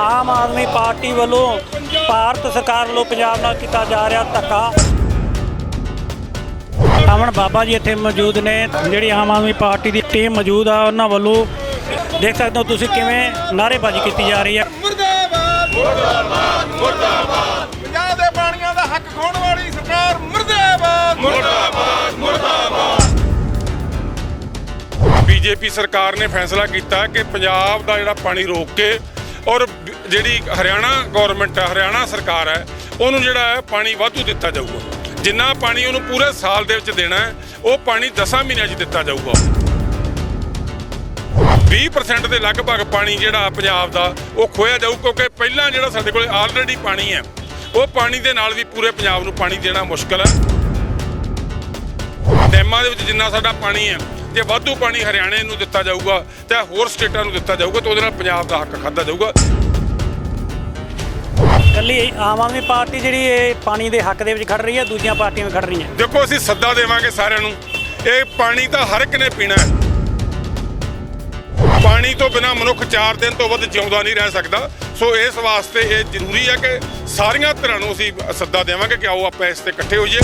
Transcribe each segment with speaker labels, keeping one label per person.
Speaker 1: ਆਮ Aadmi party ਵੱਲੋਂ ਭਾਰਤ ਸਰਕਾਰ ਵੱਲੋਂ ਪੰਜਾਬ ਨਾਲ ਕੀਤਾ ਜਾ ਰਿਹਾ ਧੱਕਾ। ਅਮਨ ਬਾਬਾ ਜੀ ਇੱਥੇ ਮੌਜੂਦ ਨੇ ਜਿਹੜੀ ਆਮ ਆਦਮੀ ਪਾਰਟੀ ਦੀ ਟੀਮ ਮੌਜੂਦ ਆ ਉਹਨਾਂ ਵੱਲੋਂ ਦੇਖ ਸਕਦੇ ਹੋ ਤੁਸੀਂ ਕਿਵੇਂ ਨਾਅਰੇਬਾਜ਼ੀ ਕੀਤੀ ਜਾ ਰਹੀ ਹੈ।
Speaker 2: ਮੁਰਦਾਬਾਦ ਮੁਰਦਾਬਾਦ ਮੁਰਦਾਬਾਦ। ਪੰਜਾਬ ਦੇ ਪਾਣੀਆਂ ਦਾ ਹੱਕ ਖੋਣ ਵਾਲੀ ਸਰਕਾਰ ਮੁਰਦਾਬਾਦ।
Speaker 3: ਬੀਜੇਪੀ ਸਰਕਾਰ ਨੇ ਫੈਸਲਾ ਕੀਤਾ ਕਿ ਪੰਜਾਬ ਦਾ ਜਿਹੜਾ ਪਾਣੀ ਰੋਕ ਕੇ ਔਰ ਜਿਹੜੀ ਹਰਿਆਣਾ ਗਵਰਨਮੈਂਟ ਹੈ ਹਰਿਆਣਾ ਸਰਕਾਰ ਹੈ ਉਹਨੂੰ ਜਿਹੜਾ ਹੈ ਪਾਣੀ ਵਾਧੂ ਦਿੱਤਾ ਜਾਊਗਾ। ਜਿੰਨਾ ਪਾਣੀ ਉਹਨੂੰ ਪੂਰੇ ਸਾਲ ਦੇ ਵਿੱਚ ਦੇਣਾ ਹੈ, ਉਹ ਪਾਣੀ 10 ਮਹੀਨਿਆਂ 'ਚ ਦਿੱਤਾ ਜਾਊਗਾ। 20% ਦੇ ਲਗਭਗ ਪਾਣੀ ਜਿਹੜਾ ਪੰਜਾਬ ਦਾ, ਉਹ ਖੋਇਆ ਜਾਊ, ਕਿਉਂਕਿ ਪਹਿਲਾਂ ਜਿਹੜਾ ਸਾਡੇ ਕੋਲ ਆਲਰੇਡੀ ਪਾਣੀ ਹੈ, ਉਹ ਪਾਣੀ ਦੇ ਨਾਲ ਵੀ ਪੂਰੇ ਪੰਜਾਬ ਨੂੰ ਪਾਣੀ ਦੇਣਾ ਮੁਸ਼ਕਲ ਹੈ। ਡੈਮਾਂ ਦੇ ਵਿੱਚ ਜਿੰਨਾ ਸਾਡਾ ਪਾਣੀ ਹੈ, ਜੇ ਵਾਧੂ ਪਾਣੀ ਹਰਿਆਣੇ ਨੂੰ ਦਿੱਤਾ ਜਾਊਗਾ, ਤੇ ਹੋਰ ਸਟੇਟਾਂ ਨੂੰ ਦਿੱਤਾ ਜਾਊਗਾ, ਤਾਂ ਉਹਦੇ ਨਾਲ ਪੰਜਾਬ ਦਾ ਹੱਕ ਖਾਦਾ ਜਾਊਗਾ।
Speaker 1: ਕੱਲੀ ਆਮ ਆਦਮੀ ਪਾਰਟੀ ਜਿਹੜੀ ਇਹ ਪਾਣੀ ਦੇ ਹੱਕ ਦੇ ਵਿੱਚ ਖੜ ਰਹੀ ਹੈ, ਦੂਜੀਆਂ ਪਾਰਟੀਆਂ ਵੀ ਖੜ ਰਹੀਆਂ।
Speaker 3: ਦੇਖੋ, ਅਸੀਂ ਸੱਦਾ ਦੇਵਾਂਗੇ ਸਾਰਿਆਂ ਨੂੰ, ਇਹ ਪਾਣੀ ਤਾਂ ਹਰ ਇੱਕ ਨੇ ਪੀਣਾ ਹੈ। ਪਾਣੀ ਤੋਂ ਬਿਨਾ ਮਨੁੱਖ 4 ਦਿਨ ਤੋਂ ਵੱਧ ਜਿਉਂਦਾ ਨਹੀਂ ਰਹਿ ਸਕਦਾ। ਸੋ ਇਸ ਵਾਸਤੇ ਇਹ ਜ਼ਰੂਰੀ ਹੈ ਕਿ ਸਾਰੀਆਂ ਧਿਰਾਂ ਨੂੰ ਅਸੀਂ ਸੱਦਾ ਦੇਵਾਂਗੇ ਕਿ ਆਓ ਆਪਾਂ ਇਸ ਤੇ ਇਕੱਠੇ ਹੋਈਏ।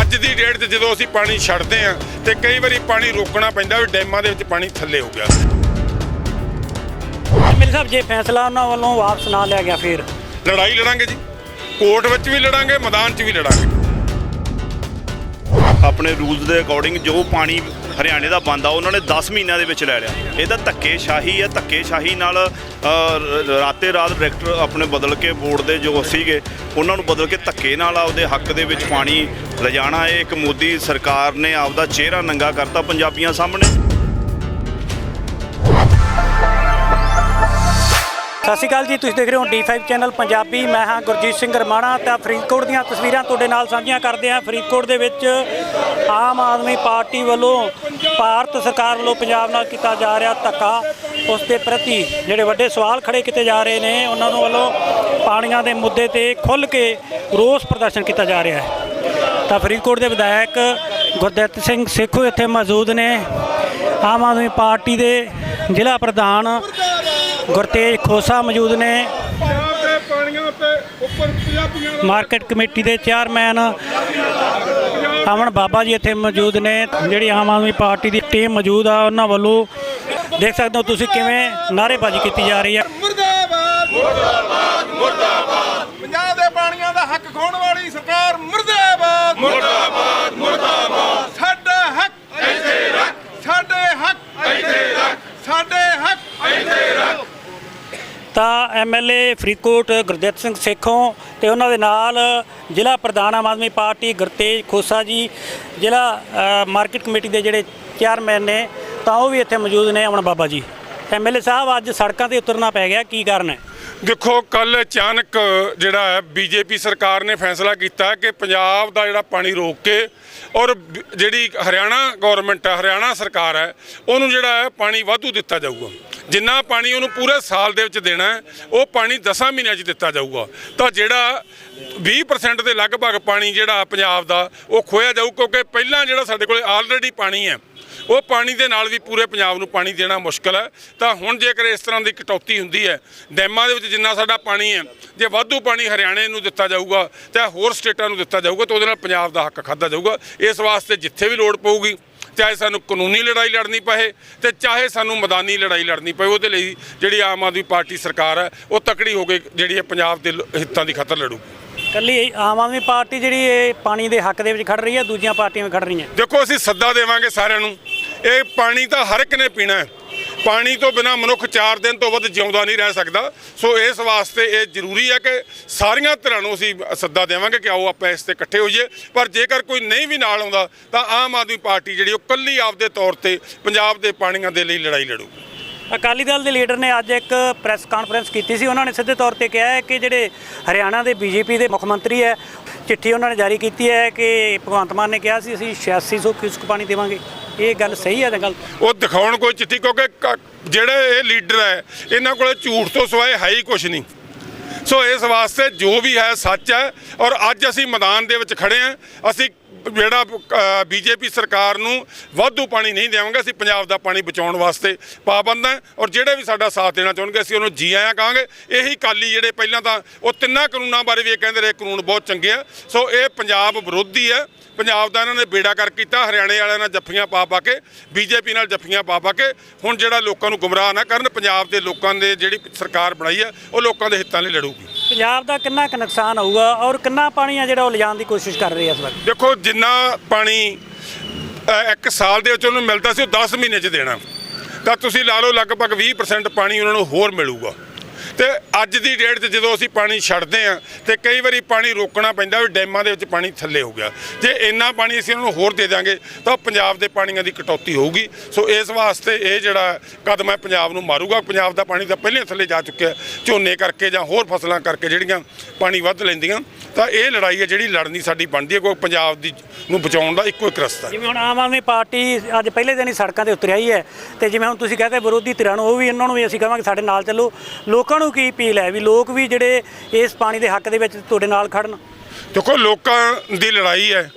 Speaker 3: ਅੱਜ ਦੀ ਡੇਟ 'ਚ ਜਦੋਂ ਅਸੀਂ ਪਾਣੀ ਛੱਡਦੇ ਹਾਂ ਤੇ ਕਈ ਵਾਰੀ ਪਾਣੀ ਰੋਕਣਾ ਪੈਂਦਾ ਵੀ ਡੈਮਾਂ ਦੇ ਵਿੱਚ ਪਾਣੀ ਥੱਲੇ ਹੋ ਗਿਆ।
Speaker 1: ਮੇਰੇ ਸਾਹਿਬ ਜੇ ਫੈਸਲਾ ਉਹਨਾਂ ਵੱਲੋਂ ਵਾਪਸ ਨਾ ਲਿਆ ਗਿਆ ਫਿਰ।
Speaker 3: ਲੜਾਈ ਲੜਾਂਗੇ ਜੀ। ਕੋਰਟ ਵਿੱਚ ਵੀ ਲੜਾਂਗੇ ਮੈਦਾਨ 'ਚ ਵੀ ਲੜਾਂਗੇ।
Speaker 4: ਆਪਣੇ ਰੂਲਸ ਦੇ ਅਕੋਰਡਿੰਗ ਜੋ ਪਾਣੀ ਹਰਿਆਣੇ ਦਾ ਬੰਦਾ ਉਹਨਾਂ ਨੇ 10 ਮਹੀਨਿਆਂ ਦੇ ਵਿੱਚ ਲੈ ਲਿਆ। ਇਹ ਤਾਂ ਧੱਕੇਸ਼ਾਹੀ ਹੈ ਧੱਕੇਸ਼ਾਹੀ ਨਾਲ ਰਾਤੇ ਰਾਤ ਡਾਇਰੈਕਟਰ ਆਪਣੇ ਬਦਲ ਕੇ ਬੋਰਡ ਦੇ ਜੋ ਸੀਗੇ ਉਹਨਾਂ ਨੂੰ ਬਦਲ ਕੇ ਧੱਕੇ ਨਾਲ ਆਪਦੇ ਹੱਕ ਦੇ ਵਿੱਚ ਪਾਣੀ ਲਿਜਾਣਾ। ਇਹ ਇੱਕ ਮੋਦੀ ਸਰਕਾਰ ਨੇ ਆਪਦਾ ਚਿਹਰਾ ਨੰਗਾ ਕਰਤਾ ਪੰਜਾਬੀਆਂ ਸਾਹਮਣੇ।
Speaker 1: ਸਤਿ ਸ਼੍ਰੀ ਅਕਾਲ ਜੀ, ਤੁਸੀਂ ਦੇਖ ਰਹੇ ਹੋ D5 ਚੈਨਲ ਪੰਜਾਬੀ। ਮੈਂ ਹਾਂ ਗੁਰਜੀਤ ਸਿੰਘ ਰਮਾਣਾ ਤੇ ਫਰੀਦਕੋਟ ਦੀਆਂ ਤਸਵੀਰਾਂ ਤੁਹਾਡੇ ਨਾਲ ਸਾਂਝੀਆਂ ਕਰਦੇ ਹਾਂ। ਫਰੀਦਕੋਟ ਦੇ ਵਿੱਚ ਆਮ ਆਦਮੀ ਪਾਰਟੀ ਵੱਲੋਂ ਭਾਰਤ ਸਰਕਾਰ ਵੱਲੋਂ ਪੰਜਾਬ ਨਾਲ ਕੀਤਾ ਜਾ ਰਿਹਾ ਧੱਕਾ। ਉਸ ਦੇ ਪ੍ਰਤੀ ਜਿਹੜੇ ਵੱਡੇ ਸਵਾਲ ਖੜੇ ਕੀਤੇ ਜਾ ਰਹੇ ਨੇ, ਉਹਨਾਂ ਨੂੰ ਵੱਲੋਂ ਪਾਣੀਆਂ ਦੇ ਮੁੱਦੇ ਤੇ ਖੁੱਲ੍ਹ ਕੇ ਰੋਸ ਪ੍ਰਦਰਸ਼ਨ ਕੀਤਾ ਜਾ ਰਿਹਾ ਹੈ। ਤਾਂ ਫਰੀਦਕੋਟ ਦੇ ਵਿਧਾਇਕ ਗੁਰਦਿੱਤ ਸਿੰਘ ਸੇਖੋ ਇੱਥੇ ਮੌਜੂਦ ਨੇ। ਆਮ ਆਦਮੀ ਪਾਰਟੀ ਦੇ ਜ਼ਿਲ੍ਹਾ ਪ੍ਰਧਾਨ ਗੁਰਤੇਜ ਖੋਸਾ ਮੌਜੂਦ ਨੇ। ਮਾਰਕੀਟ ਕਮੇਟੀ ਦੇ ਚੇਅਰਮੈਨ ਅਮਨ ਬਾਬਾ ਜੀ ਇੱਥੇ ਮੌਜੂਦ ਨੇ। ਜਿਹੜੀ ਆਮ ਆਦਮੀ ਪਾਰਟੀ ਦੀ ਟੀਮ ਮੌਜੂਦ ਆ, ਉਹਨਾਂ ਵੱਲੋਂ ਦੇਖ ਸਕਦੇ ਹੋ ਤੁਸੀਂ ਕਿਵੇਂ ਨਾਅਰੇਬਾਜ਼ੀ ਕੀਤੀ ਜਾ ਰਹੀ ਹੈ
Speaker 2: ਮੁਰਦਾਬਾਦ ਮੁਰਦਾਬਾਦ ਮੁਰਦਾਬਾਦ ਪੰਜਾਬ ਦੇ ਪਾਣੀਆਂ ਦਾ ਹੱਕ ਖੋਣ ਵਾਲੀ ਸਰਕਾਰ ਮੁਰਦਾਬਾਦ ਮੁਰਦਾਬਾਦ ਮੁਰਦਾਬਾਦ ਸਾਡਾ ਹੱਕ ਇੱਥੇ ਰੱਖ ਸਾਡੇ ਹੱਕ ਇੱਥੇ ਰੱਖ ਸਾਡੇ ਹੱਕ ਇੱਥੇ ਰੱਖ
Speaker 1: ਤਾਂ ਐਮਐਲਏ ਫਰੀਦਕੋਟ ਗੁਰਦਿੱਤ ਸਿੰਘ ਸੇਖੋਂ ਤੇ ਉਹਨਾਂ ਦੇ ਨਾਲ ਜ਼ਿਲ੍ਹਾ ਪ੍ਰਧਾਨ ਆਮ ਆਦਮੀ ਪਾਰਟੀ ਗੁਰਤੇਜ ਖੋਸਾ ਜੀ, ਜ਼ਿਲ੍ਹਾ ਮਾਰਕੀਟ ਕਮੇਟੀ ਦੇ ਜਿਹੜੇ ਚੇਅਰਮੈਨ ਨੇ, ਤਾਂ ਉਹ ਵੀ ਇੱਥੇ ਮੌਜੂਦ ਨੇ, ਅਮਨ ਬਾਬਾ ਜੀ। ਐਮਐਲਏ ਸਾਹਿਬ, ਅੱਜ ਸੜਕਾਂ ਤੇ ਉਤਰਨਾ ਪੈ ਗਿਆ, ਕੀ ਕਾਰਨ ਹੈ?
Speaker 3: ਦੇਖੋ, ਕੱਲ ਅਚਾਨਕ ਜਿਹੜਾ ਹੈ, ਬੀਜੇਪੀ ਸਰਕਾਰ ਨੇ ਫੈਸਲਾ ਕੀਤਾ ਕਿ ਪੰਜਾਬ ਦਾ ਜਿਹੜਾ ਪਾਣੀ ਰੋਕ ਕੇ ਔਰ ਜਿਹੜੀ ਹਰਿਆਣਾ ਗਵਰਨਮੈਂਟ ਹੈ, ਹਰਿਆਣਾ ਸਰਕਾਰ ਹੈ, ਉਹਨੂੰ ਜਿਹੜਾ ਹੈ, ਪਾਣੀ ਵਾਧੂ ਦਿੱਤਾ ਜਾਊਗਾ। ਜਿੰਨਾ ਪਾਣੀ ਉਹਨੂੰ ਪੂਰੇ ਸਾਲ ਦੇ ਵਿੱਚ ਦੇਣਾ ਉਹ ਪਾਣੀ 10 ਮਹੀਨਿਆਂ 'ਚ ਦਿੱਤਾ ਜਾਊਗਾ। ਤਾਂ ਜਿਹੜਾ 20% ਦੇ ਲਗਭਗ ਪਾਣੀ ਜਿਹੜਾ ਪੰਜਾਬ ਦਾ, ਉਹ ਖੋਇਆ ਜਾਊ, ਕਿਉਂਕਿ ਪਹਿਲਾਂ ਜਿਹੜਾ ਸਾਡੇ ਕੋਲ ਆਲਰੇਡੀ ਪਾਣੀ ਹੈ, ਉਹ ਪਾਣੀ ਦੇ ਨਾਲ ਵੀ ਪੂਰੇ ਪੰਜਾਬ ਨੂੰ ਪਾਣੀ ਦੇਣਾ ਮੁਸ਼ਕਲ ਹੈ। ਤਾਂ ਹੁਣ ਜੇਕਰ ਇਸ ਤਰ੍ਹਾਂ ਦੀ ਕਟੌਤੀ ਹੁੰਦੀ ਹੈ, ਡੈਮਾਂ ਦੇ ਵਿੱਚ ਜਿੰਨਾ ਸਾਡਾ ਪਾਣੀ ਹੈ, ਜੇ ਵਾਧੂ ਪਾਣੀ ਹਰਿਆਣੇ ਨੂੰ ਦਿੱਤਾ ਜਾਊਗਾ, ਤੇ ਹੋਰ ਸਟੇਟਾਂ ਨੂੰ ਦਿੱਤਾ ਜਾਊਗਾ, ਤਾਂ ਉਹਦੇ ਨਾਲ ਪੰਜਾਬ ਦਾ ਹੱਕ ਖਾਦਾ ਜਾਊਗਾ। ਇਸ ਵਾਸਤੇ ਜਿੱਥੇ ਵੀ ਲੋੜ ਪਊਗੀ ਚਾਹੇ ਸਾਨੂੰ ਕਾਨੂੰਨੀ ਲੜਾਈ ਲੜਨੀ ਪਏ ਤੇ ਚਾਹੇ ਸਾਨੂੰ ਮੈਦਾਨੀ ਲੜਾਈ ਲੜਨੀ ਪਏ ਉਹਦੇ ਲਈ ਜਿਹੜੀ ਆਮ ਆਦਮੀ ਪਾਰਟੀ ਸਰਕਾਰ ਹੈ ਉਹ ਤਕੜੀ ਹੋ ਕੇ ਜਿਹੜੀ ਹੈ ਪੰਜਾਬ ਦੇ ਹਿੱਤਾਂ ਦੀ ਖਾਤਰ ਲੜੂ।
Speaker 1: ਕੱਲੀ ਆਮ ਆਦਮੀ ਪਾਰਟੀ ਜਿਹੜੀ ਇਹ ਪਾਣੀ ਦੇ ਹੱਕ ਦੇ ਵਿੱਚ ਖੜ ਰਹੀ ਹੈ ਦੂਜੀਆਂ ਪਾਰਟੀਆਂ ਵੀ ਖੜ ਰਹੀਆਂ।
Speaker 3: ਦੇਖੋ ਅਸੀਂ ਸੱਦਾ ਦੇਵਾਂਗੇ ਸਾਰਿਆਂ ਨੂੰ ਇਹ ਪਾਣੀ ਤਾਂ ਹਰ ਇੱਕ ਨੇ ਪੀਣਾ ਹੈ। ਪਾਣੀ ਤੋਂ ਬਿਨਾ ਮਨੁੱਖ 4 ਦਿਨ ਤੋਂ ਵੱਧ ਜਿਉਂਦਾ ਨਹੀਂ ਰਹਿ ਸਕਦਾ। ਸੋ ਇਸ ਵਾਸਤੇ ਇਹ ਜ਼ਰੂਰੀ ਹੈ ਕਿ ਸਾਰੀਆਂ ਧਿਰਾਂ ਨੂੰ ਅਸੀਂ ਸੱਦਾ ਦੇਵਾਂਗੇ ਕਿ ਆਓ ਆਪਾਂ ਇਸ ਤੇ ਇਕੱਠੇ ਹੋਈਏ। ਪਰ ਜੇਕਰ ਕੋਈ ਨਹੀਂ ਵੀ ਨਾਲ ਆਉਂਦਾ, ਤਾਂ ਆਮ ਆਦਮੀ ਪਾਰਟੀ ਜਿਹੜੀ ਉਹ ਕੱਲੀ ਆਪਦੇ ਤੌਰ ਤੇ ਪੰਜਾਬ ਦੇ ਪਾਣੀਆਂ ਦੇ ਲਈ ਲੜਾਈ ਲੜੂਗੀ
Speaker 1: ਅਕਾਲੀ ਦਲ ਦੇ ਲੀਡਰ ਨੇ ਅੱਜ ਇੱਕ ਪ੍ਰੈਸ ਕਾਨਫਰੰਸ ਕੀਤੀ ਸੀ। ਉਹਨਾਂ ਨੇ ਸਿੱਧੇ ਤੌਰ ਤੇ ਕਿਹਾ ਹੈ ਕਿ ਜਿਹੜੇ ਹਰਿਆਣਾ ਦੇ ਬੀਜੇਪੀ ਦੇ ਮੁੱਖ ਮੰਤਰੀ ਹੈ, ਚਿੱਠੀ ਉਹਨਾਂ ਨੇ ਜਾਰੀ ਕੀਤੀ ਹੈ ਕਿ ਭਗਵੰਤ ਮਾਨ ਨੇ ਕਿਹਾ ਸੀ, ਅਸੀਂ 8600 ਕਿਊਸਕ ਪਾਣੀ ਦੇਵਾਂਗੇ। ਇਹ ਗੱਲ ਸਹੀ ਹੈ ਜਾਂ ਗਲਤ?
Speaker 3: ਉਹ ਦਿਖਾਉਣ ਕੋਈ ਚਿੱਠੀ, ਕਿਉਂਕਿ ਕ- ਜਿਹੜੇ ਇਹ ਲੀਡਰ ਹੈ, ਇਹਨਾਂ ਕੋਲੇ ਝੂਠ ਤੋਂ ਸਿਵਾਏ ਹੈ ਹੀ ਕੁਝ ਨਹੀਂ। ਸੋ ਇਸ ਵਾਸਤੇ ਜੋ ਵੀ ਹੈ, ਸੱਚ ਹੈ, ਔਰ ਅੱਜ ਅਸੀਂ ਮੈਦਾਨ ਦੇ ਵਿੱਚ ਖੜੇ ਹਾਂ। ਅਸੀਂ ਜਿਹੜਾ ਬੀਜੇਪੀ ਸਰਕਾਰ ਨੂੰ ਵਾਧੂ ਪਾਣੀ ਨਹੀਂ ਦੇਵਾਂਗੇ, ਅਸੀਂ ਪੰਜਾਬ ਦਾ ਪਾਣੀ ਬਚਾਉਣ ਵਾਸਤੇ ਪਾਬੰਦ ਹਾਂ। ਔਰ ਜਿਹੜੇ ਵੀ ਸਾਡਾ ਸਾਥ ਦੇਣਾ ਚਾਹਣਗੇ, ਅਸੀਂ ਉਹਨੂੰ ਜੀ ਆਇਆਂ ਕਹਾਂਗੇ। ਇਹੀ ਕਾਲੀ ਜਿਹੜੇ ਪਹਿਲਾਂ ਤਾਂ, ਉਹ ਤਿੰਨਾਂ ਕਾਨੂੰਨਾਂ ਬਾਰੇ ਵੀ ਇਹ ਕਹਿੰਦੇ ਰਹੇ, ਕਾਨੂੰਨ ਬਹੁਤ ਚੰਗੇ ਆ। ਸੋ ਇਹ ਪੰਜਾਬ ਵਿਰੋਧੀ ਹੈ। ਪੰਜਾਬ ਦਾ ਇਹਨਾਂ ਨੇ ਬੇੜਾ ਕਰ ਕੀਤਾ ਹਰਿਆਣੇ ਵਾਲਿਆਂ ਨਾਲ ਜੱਫੀਆਂ ਪਾ ਪਾ ਕੇ ਬੀਜੇਪੀ ਨਾਲ ਜੱਫੀਆਂ ਪਾ ਪਾ ਕੇ ਹੁਣ ਜਿਹੜਾ ਲੋਕਾਂ ਨੂੰ ਗੁੰਮਰਾਹ ਨਾ ਕਰਨ ਪੰਜਾਬ ਦੇ ਲੋਕਾਂ ਦੇ ਜਿਹੜੀ ਸਰਕਾਰ ਬਣਾਈ ਹੈ ਉਹ ਲੋਕਾਂ ਦੇ ਹਿੱਤਾਂ ਲਈ ਲੜੂਗੀ।
Speaker 1: ਪੰਜਾਬ ਦਾ ਕਿੰਨਾ ਕੁ ਨੁਕਸਾਨ ਹੋਊਗਾ ਔਰ ਕਿੰਨਾ ਪਾਣੀ ਆ ਜਿਹੜਾ ਉਹ ਲਿਜਾਣ ਦੀ ਕੋਸ਼ਿਸ਼ ਕਰ ਰਹੇ ਆ ਇਸ ਵਕਤ?
Speaker 3: ਦੇਖੋ ਜਿੰਨਾ ਪਾਣੀ ਇੱਕ ਸਾਲ ਦੇ ਵਿੱਚ ਉਹਨੂੰ ਮਿਲਦਾ ਸੀ ਉਹ 10 ਮਹੀਨੇ 'ਚ ਦੇਣਾ। ਤਾਂ ਤੁਸੀਂ ਲਾ ਲਓ ਲਗਭਗ 20% ਪਾਣੀ ਉਹਨਾਂ ਨੂੰ ਹੋਰ ਮਿਲੂਗਾ। ਤੇ ਅੱਜ ਦੀ ਡੇਟ 'ਚ ਜਦੋਂ ਅਸੀਂ ਪਾਣੀ ਛੱਡਦੇ ਆ ਤੇ ਕਈ ਵਾਰੀ ਪਾਣੀ ਰੋਕਣਾ ਪੈਂਦਾ ਵੀ ਡੈਮਾਂ ਦੇ ਵਿੱਚ ਪਾਣੀ ਥੱਲੇ ਹੋ ਗਿਆ। ਜੇ ਇੰਨਾ ਪਾਣੀ ਅਸੀਂ ਉਹਨਾਂ ਨੂੰ ਹੋਰ ਦੇ ਦਾਂਗੇ ਤਾਂ ਪੰਜਾਬ ਦੇ ਪਾਣੀਆਂ ਦੀ ਕਟੌਤੀ ਹੋਊਗੀ। ਸੋ ਇਸ ਵਾਸਤੇ ਇਹ ਜਿਹੜਾ ਕਦਮ ਹੈ, ਪੰਜਾਬ ਨੂੰ ਮਾਰੂਗਾ। ਪੰਜਾਬ ਦਾ ਪਾਣੀ ਤਾਂ ਪਹਿਲੇ ਥੱਲੇ ਜਾ ਚੁੱਕਿਆ ਝੋਨੇ ਕਰਕੇ ਜਾਂ ਹੋਰ ਫਸਲਾਂ ਕਰਕੇ ਜਿਹੜੀਆਂ ਪਾਣੀ ਵੱਧ ਲੈਂਦੀਆਂ, ਤਾਂ ਇਹ ਲੜਾਈ ਹੈ ਜਿਹੜੀ ਲੜਨੀ ਸਾਡੀ ਬਣਦੀ ਹੈ ਕੋਈ ਪੰਜਾਬ ਦੀ ਨੂੰ ਬਚਾਉਣ ਦਾ ਇੱਕੋ ਇੱਕ ਰਸਤਾ
Speaker 1: ਜਿਵੇਂ ਹੁਣ ਆਮ ਆਦਮੀ ਪਾਰਟੀ ਅੱਜ ਪਹਿਲੇ ਦਿਨ ਹੀ ਸੜਕਾਂ ਤੇ ਉਤਰ ਆਈ ਹੈ, ਤੇ ਜਿਵੇਂ ਹੁਣ ਤੁਸੀਂ ਕਹਿੰਦੇ ਵਿਰੋਧੀ ਧਿਰਾਂ ਨੂੰ, ਉਹ ਵੀ ਇਹਨਾਂ ਨੂੰ ਵੀ ਅਸੀਂ ਕਹਾਂਗੇ ਸਾਡੇ ਨਾਲ ਚੱਲੋ। ਲੋਕਾਂ ਨੂੰ ਕੀ ਅਪੀਲ ਹੈ ਵੀ ਲੋਕ ਵੀ ਜਿਹੜੇ ਇਸ ਪਾਣੀ ਦੇ ਹੱਕ ਦੇ ਵਿੱਚ ਤੁਹਾਡੇ ਨਾਲ ਖੜਨ?
Speaker 3: ਦੇਖੋ ਲੋਕਾਂ ਦੀ ਲੜਾਈ ਹੈ।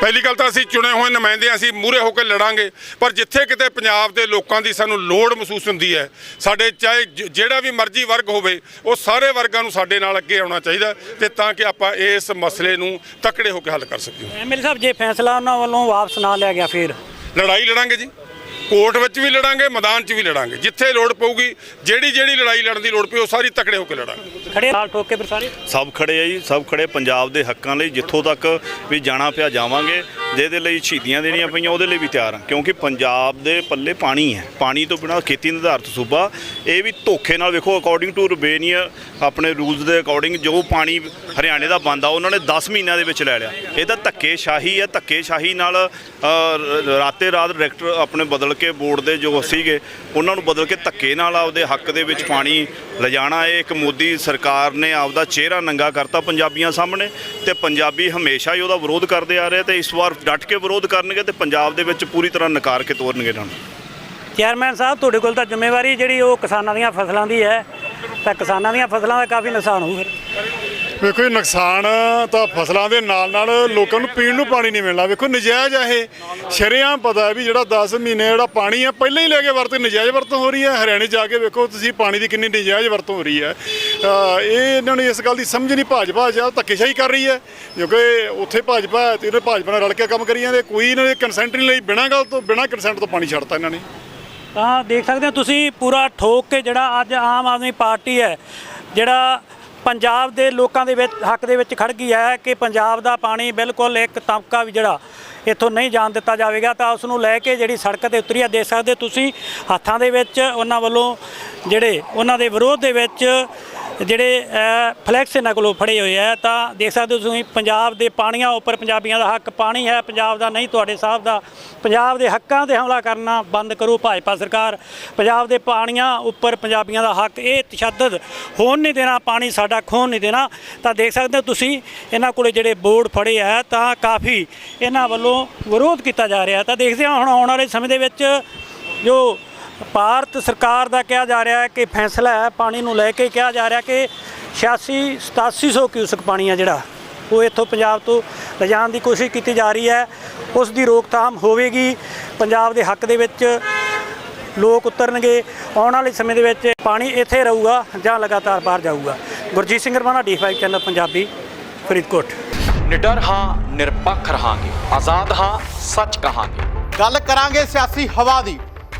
Speaker 3: ਪਹਿਲੀ ਗੱਲ ਤਾਂ ਅਸੀਂ ਚੁਣੇ ਹੋਏ ਨੁਮਾਇੰਦੇ ਹਾਂ, ਅਸੀਂ ਮੂਹਰੇ ਹੋ ਕੇ ਲੜਾਂਗੇ। ਪਰ ਜਿੱਥੇ ਕਿਤੇ ਪੰਜਾਬ ਦੇ ਲੋਕਾਂ ਦੀ ਸਾਨੂੰ ਲੋੜ ਮਹਿਸੂਸ ਹੁੰਦੀ ਹੈ ਸਾਡੇ ਚਾਹੇ ਜਿਹੜਾ ਵੀ ਮਰਜ਼ੀ ਵਰਗ ਹੋਵੇ ਉਹ ਸਾਰੇ ਵਰਗਾਂ ਨੂੰ ਸਾਡੇ ਨਾਲ ਅੱਗੇ ਆਉਣਾ ਚਾਹੀਦਾ ਤੇ ਤਾਂ ਕਿ ਆਪਾਂ ਇਸ ਮਸਲੇ ਨੂੰ ਤਕੜੇ ਹੋ ਕੇ ਹੱਲ ਕਰ ਸਕੀਏ।
Speaker 1: ਐਮਐਲਏ ਸਾਹਿਬ ਜੇ ਫੈਸਲਾ ਉਹਨਾਂ ਵੱਲੋਂ ਵਾਪਸ ਨਾ ਲਿਆ ਗਿਆ ਫਿਰ?
Speaker 3: ਲੜਾਈ ਲੜਾਂਗੇ ਜੀ। ਕੋਰਟ ਵਿੱਚ ਵੀ ਲੜਾਂਗੇ ਮੈਦਾਨ 'ਚ ਵੀ ਲੜਾਂਗੇ। ਜਿੱਥੇ ਲੋੜ ਪਊਗੀ ਜਿਹੜੀ ਜਿਹੜੀ ਲੜਾਈ ਲੜਨ ਦੀ ਲੋੜ ਪਈ ਉਹ ਸਾਰੀ ਤਕੜੇ ਹੋ ਕੇ ਲੜਾਂਗੇ।
Speaker 1: ਖੜੇ ਨਾਲ ਠੋਕ ਕੇ ਫਿਰ ਸਾਰੇ?
Speaker 4: ਸਭ ਖੜੇ ਆ ਜੀ ਸਭ ਖੜੇ ਪੰਜਾਬ ਦੇ ਹੱਕਾਂ ਲਈ ਜਿੱਥੋਂ ਤੱਕ ਵੀ ਜਾਣਾ ਪਿਆ ਜਾਵਾਂਗੇ। ਜਿਹਦੇ ਲਈ ਸ਼ਹੀਦੀਆਂ ਦੇਣੀਆਂ ਪਈਆਂ ਉਹਦੇ ਲਈ ਵੀ ਤਿਆਰ ਹਾਂ। ਕਿਉਂਕਿ ਪੰਜਾਬ ਦੇ ਪੱਲੇ ਪਾਣੀ ਹੈ। ਪਾਣੀ ਤੋਂ ਬਿਨਾਂ ਖੇਤੀ ਨਿਰਧਾਰਤ ਸੂਬਾ। ਇਹ ਵੀ ਧੋਖੇ ਨਾਲ ਵੇਖੋ ਅਕੋਰਡਿੰਗ ਟੂ ਰੁਬੇਨੀਆ ਆਪਣੇ ਰੂਲਸ ਦੇ ਅਕੋਰਡਿੰਗ ਜੋ ਪਾਣੀ ਹਰਿਆਣੇ ਦਾ ਬੰਦਾ ਉਹਨਾਂ ਨੇ 10 ਮਹੀਨਿਆਂ ਦੇ ਵਿੱਚ ਲੈ ਲਿਆ। ਇਹ ਤਾਂ ਧੱਕੇ ਹੈ ਧੱਕੇਸ਼ਾਹੀ ਨਾਲ ਅ, ਰਾਤੇ ਰਾਤ ਡਾਇਰੈਕਟਰ ਆਪਣੇ ਬਦਲ ਕੇ ਬੋਰਡ ਦੇ ਜੋ ਸੀਗੇ ਉਹਨਾਂ ਨੂੰ ਬਦਲ ਕੇ ਧੱਕੇ ਨਾਲ ਆਪਦੇ ਹੱਕ ਦੇ ਵਿੱਚ ਪਾਣੀ ਲਿਜਾਣਾ ਇਹ ਇੱਕ ਮੋਦੀ ਸਰਕਾਰ ਨੇ ਆਪਦਾ ਚਿਹਰਾ ਨੰਗਾ ਕਰਤਾ ਪੰਜਾਬੀਆਂ ਸਾਹਮਣੇ ਤੇ ਪੰਜਾਬੀ ਹਮੇਸ਼ਾ ਹੀ ਉਹਦਾ ਵਿਰੋਧ ਕਰਦੇ ਆ ਰਹੇ ਤੇ ਇਸ ਵਾਰ ਡਟ ਕੇ ਵਿਰੋਧ ਕਰਨਗੇ ਤੇ ਪੰਜਾਬ ਦੇ ਵਿੱਚ ਪੂਰੀ ਤਰ੍ਹਾਂ ਨਕਾਰ ਕੇ ਤੋਰਨਗੇ ਇਹਨਾਂ ਨੂੰ।
Speaker 1: ਚੇਅਰਮੈਨ ਸਾਹਿਬ, ਤੁਹਾਡੇ ਕੋਲ ਤਾਂ ਜ਼ਿੰਮੇਵਾਰੀ ਜਿਹੜੀ ਉਹ ਕਿਸਾਨਾਂ ਦੀਆਂ ਫਸਲਾਂ ਦੀ ਹੈ, ਤਾਂ ਕਿਸਾਨਾਂ ਦੀਆਂ ਫਸਲਾਂ ਦਾ ਕਾਫੀ ਨੁਕਸਾਨ ਹੋਊ ਫਿਰ।
Speaker 5: ਵੇਖੋ ਇਹ ਨੁਕਸਾਨ ਤਾਂ ਫਸਲਾਂ ਦੇ ਨਾਲ ਨਾਲ ਲੋਕਾਂ ਨੂੰ ਪੀਣ ਨੂੰ ਪਾਣੀ ਨਹੀਂ ਮਿਲਣਾ। ਵੇਖੋ, ਨਜਾਇਜ਼ ਆ ਇਹ। ਸ਼ਰੇਆਮ ਪਤਾ ਹੈ ਵੀ ਜਿਹੜਾ 10 ਮਹੀਨੇ ਜਿਹੜਾ ਪਾਣੀ ਆ, ਪਹਿਲਾਂ ਹੀ ਲੈ ਕੇ ਵਰਤੇ, ਨਜਾਇਜ਼ ਵਰਤੋਂ ਹੋ ਰਹੀ ਹੈ। ਹਰਿਆਣੇ ਜਾ ਕੇ ਵੇਖੋ, ਤੁਸੀਂ ਪਾਣੀ ਦੀ ਕਿੰਨੀ ਨਜਾਇਜ਼ ਵਰਤੋਂ ਹੋ ਰਹੀ ਹੈ। ਇਹ ਇਹਨਾਂ ਨੂੰ ਇਸ ਗੱਲ ਦੀ ਸਮਝ ਨਹੀਂ, ਭਾਜਪਾ ਜਾਂ ਧੱਕੇਸ਼ਾਹੀ ਕਰ ਰਹੀ ਹੈ। ਕਿਉਂਕਿ ਉੱਥੇ ਭਾਜਪਾ ਹੈ ਤੇ ਇਹਨੇ ਭਾਜਪਾ ਨਾਲ ਰਲ ਕੇ ਕੰਮ ਕਰੀ ਜਾਂਦੇ, ਕੋਈ ਇਹਨਾਂ ਨੇ ਕੰਸੈਂਟ ਨਹੀਂ ਲਈ, ਬਿਨਾਂ ਗੱਲ ਤੋਂ, ਬਿਨਾਂ ਕੰਸੈਂਟ ਤੋਂ ਪਾਣੀ ਛੱਡਤਾ ਇਹਨਾਂ ਨੇ।
Speaker 1: ਤਾਂ ਦੇਖ ਸਕਦੇ ਹੋ ਤੁਸੀਂ ਪੂਰਾ ਠੋਕ ਕੇ ਜਿਹੜਾ ਅੱਜ ਆਮ ਆਦਮੀ ਪਾਰਟੀ ਹੈ, ਜਿਹੜਾ ਪੰਜਾਬ ਦੇ ਲੋਕਾਂ ਦੇ ਵਿੱਚ ਹੱਕ ਦੇ ਵਿੱਚ ਖੜ ਗਈ ਹੈ ਕਿ ਪੰਜਾਬ ਦਾ ਪਾਣੀ ਬਿਲਕੁਲ ਇੱਕ ਤਬਕਾ ਵੀ ਜਿਹੜਾ ਇੱਥੋਂ ਨਹੀਂ ਜਾਣ ਦਿੱਤਾ ਜਾਵੇਗਾ, ਤਾਂ ਉਸ ਨੂੰ ਲੈ ਕੇ ਜਿਹੜੀ ਸੜਕ ਤੇ ਉਤਰੀ ਆ, ਦੇਖ ਸਕਦੇ ਤੁਸੀਂ, ਹੱਥਾਂ ਦੇ ਵਿੱਚ ਉਹਨਾਂ ਵੱਲੋਂ ਜਿਹੜੇ ਉਹਨਾਂ ਦੇ ਵਿਰੋਧ ਦੇ ਵਿੱਚ ਜਿਹੜੇ ਫਲੈਕਸ ਇਹਨਾਂ ਕੋਲੋਂ ਫੜੇ ਹੋਏ ਆ, ਤਾਂ ਦੇਖ ਸਕਦੇ ਹੋ ਤੁਸੀਂ ਪੰਜਾਬ ਦੇ ਪਾਣੀਆਂ ਉੱਪਰ ਪੰਜਾਬੀਆਂ ਦਾ ਹੱਕ ਪਾਣੀ ਹੈ, ਪੰਜਾਬ ਦਾ ਨਹੀਂ, ਤੁਹਾਡੇ ਸਾਹਿਬ ਦਾ। ਪੰਜਾਬ ਦੇ ਹੱਕਾਂ ਤੇ ਹਮਲਾ ਕਰਨਾ ਬੰਦ ਕਰੋ ਭਾਜਪਾ ਸਰਕਾਰ। ਪੰਜਾਬ ਦੇ ਪਾਣੀਆਂ ਉੱਪਰ ਪੰਜਾਬੀਆਂ ਦਾ ਹੱਕ, ਇਹ ਤਸ਼ੱਦਦ ਹੋਣ ਨਹੀਂ ਦੇਣਾ, ਪਾਣੀ ਸਾਡਾ ਖੋਣ ਨਹੀਂ ਦੇਣਾ। ਤਾਂ ਦੇਖ ਸਕਦੇ ਹੋ ਤੁਸੀਂ, ਇਹਨਾਂ ਕੋਲੇ ਜਿਹੜੇ ਬੋਰਡ ਫੜੇ ਆ, ਤਾਂ ਕਾਫੀ ਇਹਨਾਂ ਵੱਲੋਂ ਵਿਰੋਧ ਕੀਤਾ ਜਾ ਰਿਹਾ। ਤਾਂ ਦੇਖਦੇ ਹਾਂ ਹੁਣ ਆਉਣ ਵਾਲੇ ਸਮੇਂ ਦੇ ਵਿੱਚ ਜੋ ਭਾਰਤ ਸਰਕਾਰ ਦਾ ਕਿਹਾ ਜਾ ਰਿਹਾ ਹੈ ਕਿ ਫੈਸਲਾ ਹੈ ਪਾਣੀ ਨੂੰ ਲੈ ਕੇ ਕਿਹਾ ਜਾ ਰਿਹਾ ਕਿ 86 8700 ਕਿਊਸਕ ਪਾਣੀ ਆ ਜਿਹੜਾ ਉਹ ਇੱਥੋਂ ਪੰਜਾਬ ਤੋਂ ਲਿਜਾਣ ਦੀ ਕੋਸ਼ਿਸ਼ ਕੀਤੀ ਜਾ ਰਹੀ ਹੈ। ਉਸ ਦੀ ਰੋਕਥਾਮ ਹੋਵੇਗੀ। ਪੰਜਾਬ ਦੇ ਹੱਕ ਦੇ ਵਿੱਚ ਲੋਕ ਉਤਰਨਗੇ। ਆਉਣ ਵਾਲੇ ਸਮੇਂ ਦੇ ਵਿੱਚ ਪਾਣੀ ਇੱਥੇ ਰਹੂਗਾ ਜਾਂ ਲਗਾਤਾਰ ਬਾਹਰ ਜਾਊਗਾ। Gurjeet Singh Ramana D five channel Punjabi Faridkot.
Speaker 6: ਨਿਡਰ ਹਾਂ ਨਿਰਪੱਖ ਰਹਾਂਗੇ। ਆਜ਼ਾਦ ਹਾਂ ਸੱਚ ਕਹਾਂਗੇ।
Speaker 7: ਗੱਲ ਕਰਾਂਗੇ ਸਿਆਸੀ ਹਵਾ ਦੀ।